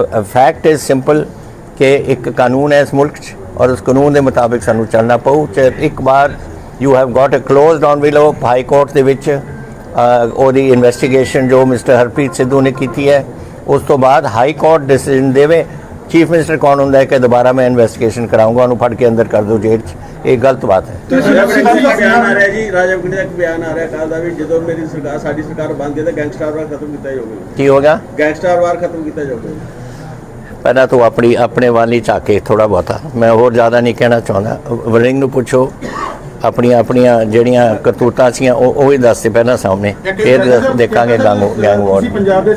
Fact is simple ਕਿ ਇੱਕ ਕਾਨੂੰਨ ਹੈ ਇਸ ਮੁਲਕ 'ਚ ਔਰ ਉਸ ਕਾਨੂੰਨ ਦੇ ਮੁਤਾਬਿਕ ਸਾਨੂੰ ਚੱਲਣਾ ਪਊ। ਤੇ ਇੱਕ ਵਾਰ you have got a closed on will of high court ਦੇ ਵਿੱਚ ਉਹਦੀ ਇਨਵੈਸਟੀਗੇਸ਼ਨ ਜੋ ਮਿਸਟਰ ਹਰਪ੍ਰੀਤ ਸਿੱਧੂ ਨੇ ਕੀਤੀ ਹੈ ਉਸ ਤੋਂ ਬਾਅਦ ਹਾਈ ਕੋਰਟ ਡਿਸੀਜਨ ਦੇਵੇ। ਚੀਫ ਮਿਨਿਸਟਰ ਕੌਣ ਹੁੰਦਾ ਹੈ ਕਿ ਦੁਬਾਰਾ ਮੈਂ ਇਨਵੈਸਟੀਗੇਸ਼ਨ ਕਰਾਉਂਗਾ ਉਹਨੂੰ ਫੜ ਕੇ ਅੰਦਰ ਕਰ ਦਿਓ ਜੇਲ੍ਹ 'ਚ। ਇਹ ਗਲਤ ਬਾਤ ਹੈ। ਬਿਆਨ ਆ ਰਿਹਾ ਜੀ। ਰਾਜਾ ਵੜਿੰਗ ਦਾ ਇੱਕ ਬਿਆਨ ਆ ਰਿਹਾ ਕੱਲ ਦਾ ਵੀ ਜਦੋਂ ਮੇਰੀ ਸਰਕਾਰ ਸਾਡੀ ਸਰਕਾਰ ਬੰਦ ਹੈ ਤਾਂ ਗੈਂਗਸਟਰ ਵਾਰ ਖਤਮ ਕੀਤਾ ਜਾਊਗਾ। ਕੀ ਹੋ ਗਿਆ? ਗੈਂਗਸਟਰ ਵਾਰ ਖਤਮ ਕੀਤਾ ਜਾਊਗਾ। ਪਹਿਲਾਂ ਤੂੰ ਆਪਣੀ ਆਪਣੇ ਵਾਲੀ ਝਾਕੇ ਥੋੜਾ ਬਹੁਤਾ। ਮੈਂ ਹੋਰ ਜ਼ਿਆਦਾ ਨਹੀਂ ਕਹਿਣਾ ਚਾਹੁੰਦਾ। ਵਰਿੰਗ ਨੂੰ ਪੁੱਛੋ ਆਪਣੀਆਂ ਆਪਣੀਆਂ ਜਿਹੜੀਆਂ ਕਰਤੂਤਾਂ ਸੀਆਂ ਉਹ ਉਹ ਹੀ ਦੱਸ ਦੇ ਪਹਿਲਾਂ ਸਾਹਮਣੇ। ਫਿਰ ਦੇਖਾਂਗੇ ਗੈਂਗ ਗੈਂਗ ਵਾਰ